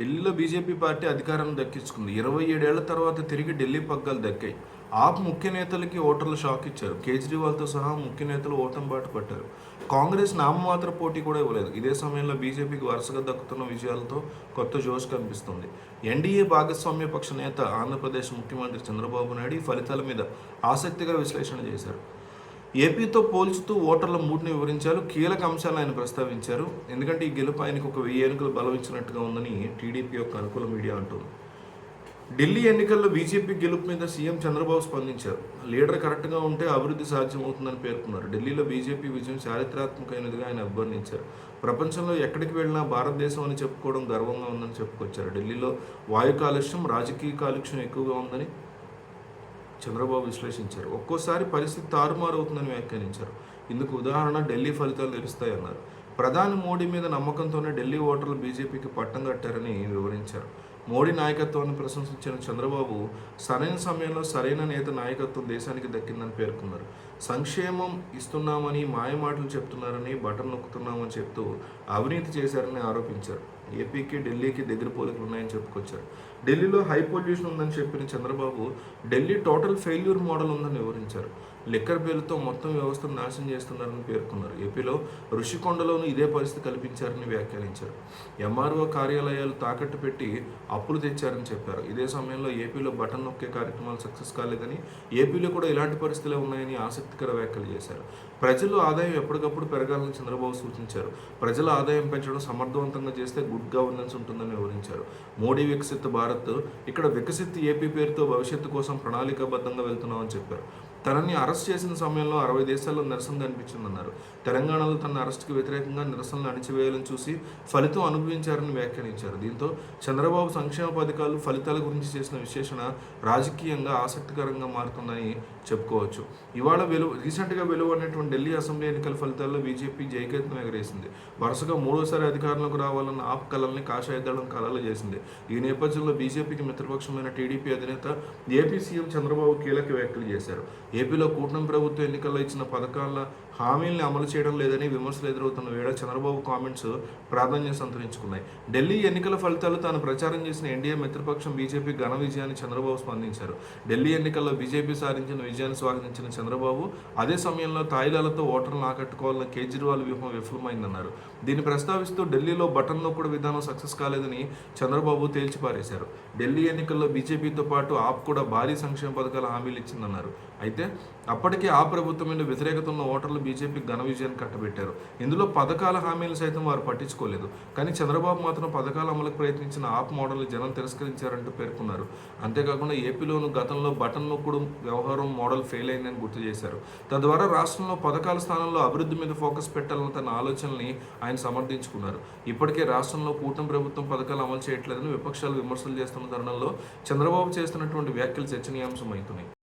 ఢిల్లీలో BJP party అధికారాన్ని దక్కించుకుంది. ఇరవై ఏడేళ్ళ తర్వాత తిరిగి ఢిల్లీ పగ్గాలు దక్కాయి. ఆప్ ముఖ్య నేతలకి ఓటర్లు షాక్ ఇచ్చారు. కేజ్రీవాల్తో సహా ముఖ్య నేతలు ఓటం బాట పట్టారు కాంగ్రెస్ నామమాత్ర పోటీ కూడా ఇవ్వలేదు. ఇదే సమయంలో బీజేపీకి వరుసగా దక్కుతున్న విజయాలతో కొత్త జోష్ కనిపిస్తుంది. ఎన్డీఏ భాగస్వామ్య పక్ష నేత ఆంధ్రప్రదేశ్ ముఖ్యమంత్రి చంద్రబాబు నాయుడు ఈ ఫలితాల మీద ఆసక్తిగా విశ్లేషణ చేశారు. ఏపీతో పోల్చుతూ ఓటర్ల మూడ్ని వివరించారు. కీలక అంశాలను ఆయన ప్రస్తావించారు. ఎందుకంటే ఈ గెలుపు ఆయనకు ఒక వెయ్యి ఎన్నికలు బలవించినట్టుగా ఉందని టీడీపీ యొక్క అనుకూల మీడియా అంటుంది. ఢిల్లీ ఎన్నికల్లో బీజేపీ గెలుపు మీద సీఎం చంద్రబాబు స్పందించారు. లీడర్ కరెక్ట్గా ఉంటే అభివృద్ధి సాధ్యమవుతుందని పేర్కొన్నారు. ఢిల్లీలో బీజేపీ విజయం చారిత్రాత్మకమైనదిగా ఆయన అభివర్ణించారు. ప్రపంచంలో ఎక్కడికి వెళ్ళినా భారతదేశం అని చెప్పుకోవడం గర్వంగా ఉందని చెప్పుకొచ్చారు. ఢిల్లీలో వాయు కాలుష్యం రాజకీయ కాలుష్యం ఎక్కువగా ఉందని చంద్రబాబు విశ్లేషించారు. ఒక్కోసారి పరిస్థితి తారుమారు అవుతుందని వ్యాఖ్యానించారు. ఇందుకు ఉదాహరణ ఢిల్లీ ఫలితాలు తెలుస్తాయన్నారు ప్రధాని మోడీ మీద నమ్మకంతోనే ఢిల్లీ ఓటర్లు బీజేపీకి పట్టం కట్టారని వివరించారు. మోడీ నాయకత్వాన్ని ప్రశంసించిన చంద్రబాబు సరైన సమయంలో సరైన నేత నాయకత్వం దేశానికి దక్కిందని పేర్కొన్నారు. సంక్షేమం ఇస్తున్నామని మాయమాటలు చెప్తున్నారని బటన్ నొక్కుతున్నామని చెప్తూ అవినీతి చేశారని ఆరోపించారు. ఏపీకి ఢిల్లీకి దగ్గర పోలికలు ఉన్నాయని చెప్పుకొచ్చారు. ఢిల్లీలో హై పొల్యూషన్ ఉందని చెప్పిన Chandrababu Delhi total failure model ఉందని వివరించారు. లిక్కర్ పేరుతో మొత్తం వ్యవస్థను నాశనం చేస్తున్నారని పేర్కొన్నారు. ఏపీలో ఋషికొండలోనూ ఇదే పరిస్థితి కల్పించారని వ్యాఖ్యానించారు. ఎంఆర్ఓ కార్యాలయాలు తాకట్టు పెట్టి అప్పులు తెచ్చారని చెప్పారు. ఇదే సమయంలో ఏపీలో బటన్ నొక్కే కార్యక్రమాలు సక్సెస్ కాలేదని ఏపీలో కూడా ఇలాంటి పరిస్థితులే ఉన్నాయని ఆసక్తికర వ్యాఖ్యలు చేశారు. ప్రజలు ఆదాయం ఎప్పటికప్పుడు పెరగాలని చంద్రబాబు సూచించారు. ప్రజల ఆదాయం పెంచడం సమర్థవంతంగా చేస్తే గుడ్ గవర్నెన్స్ ఉంటుందని వివరించారు. మోడీ వికసిత్ భారత్ ఇక్కడ వికసిత్ ఏపీ పేరుతో భవిష్యత్తు కోసం ప్రణాళికాబద్ధంగా వెళ్తున్నామని చెప్పారు. తనని అరెస్ట్ చేసిన సమయంలో అరవై దేశాల్లో నిరసన కనిపించిందన్నారు. తెలంగాణలో తన అరెస్టుకు వ్యతిరేకంగా నిరసనలు అణిచివేయాలని చూసి ఫలితం అనుభవించారని వ్యాఖ్యానించారు. దీంతో చంద్రబాబు సంక్షేమ పథకాలు ఫలితాల గురించి చేసిన విశ్లేషణ రాజకీయంగా ఆసక్తికరంగా మారుతుందని చెప్పుకోవచ్చు. ఇవాళ వెలువ రీసెంట్గా వెలువడినటువంటి ఢిల్లీ అసెంబ్లీ ఎన్నికల ఫలితాల్లో బీజేపీ జయకేతనం ఎగరేసింది. వరుసగా మూడోసారి అధికారంలోకి రావాలన్న ఆప్ కళల్ని కాషాయదళం కళలు చేసింది. ఈ నేపథ్యంలో బీజేపీకి మిత్రపక్షమైన టీడీపీ అధినేత ఏపీ సీఎం చంద్రబాబు కీలక వ్యాఖ్యలు చేశారు. ఏపీలో కూటమి ప్రభుత్వం ఎన్నికల్లో ఇచ్చిన పథకాల హామీల్ని అమలు చేయడం లేదని విమర్శలు ఎదురవుతున్న వేళ చంద్రబాబు కామెంట్స్ ప్రాధాన్యం సంతరించుకున్నాయి. ఢిల్లీ ఎన్నికల ఫలితాలు తాను ప్రచారం చేసిన ఎన్డీఏ మిత్రపక్షం బీజేపీ ఘన విజయాన్ని చంద్రబాబు స్పందించారు. ఢిల్లీ ఎన్నికల్లో బీజేపీ సాధించిన విజయాన్ని స్వాగతించిన చంద్రబాబు అదే సమయంలో తాయిలాలతో ఓటర్లను ఆకట్టుకోవాలన్న కేజ్రీవాల్ వ్యూహం విఫలమైందన్నారు. దీన్ని ప్రస్తావిస్తూ ఢిల్లీలో బటన్ నొక్కుడు విధానం సక్సెస్ కాలేదని చంద్రబాబు తేల్చిపారేశారు. ఢిల్లీ ఎన్నికల్లో బీజేపీతో పాటు ఆప్ కూడా భారీ సంక్షేమ పథకాల హామీలు ఇచ్చిందన్నారు. అయితే అప్పటికే ఆ ప్రభుత్వం మీద వ్యతిరేకత ఉన్న ఓటర్లు బీజేపీ ఘన విజయాన్ని కట్టబెట్టారు. ఇందులో పథకాల హామీలు సైతం వారు పట్టించుకోలేదు. కానీ చంద్రబాబు మాత్రం పథకాలు అమలుకు ప్రయత్నించిన ఆప్ మోడల్ జనం తిరస్కరించారంటూ పేర్కొన్నారు. అంతేకాకుండా ఏపీలోను గతంలో బటన్ నొక్కుడు వ్యవహారం మోడల్ ఫెయిల్ అయిందని గుర్తు చేశారు. తద్వారా రాష్ట్రంలో పథకాల స్థానంలో అభివృద్ధి మీద ఫోకస్ పెట్టాలన్న తన ఆలోచనల్ని ఆయన సమర్థించుకున్నారు. ఇప్పటికే రాష్ట్రంలో కూటమి ప్రభుత్వం పథకాలు అమలు చేయట్లేదని విపక్షాలు విమర్శలు చేస్తున్న తరుణంలో చంద్రబాబు చేస్తున్నటువంటి వ్యాఖ్యలు చర్చనీయాంశం అవుతున్నాయి.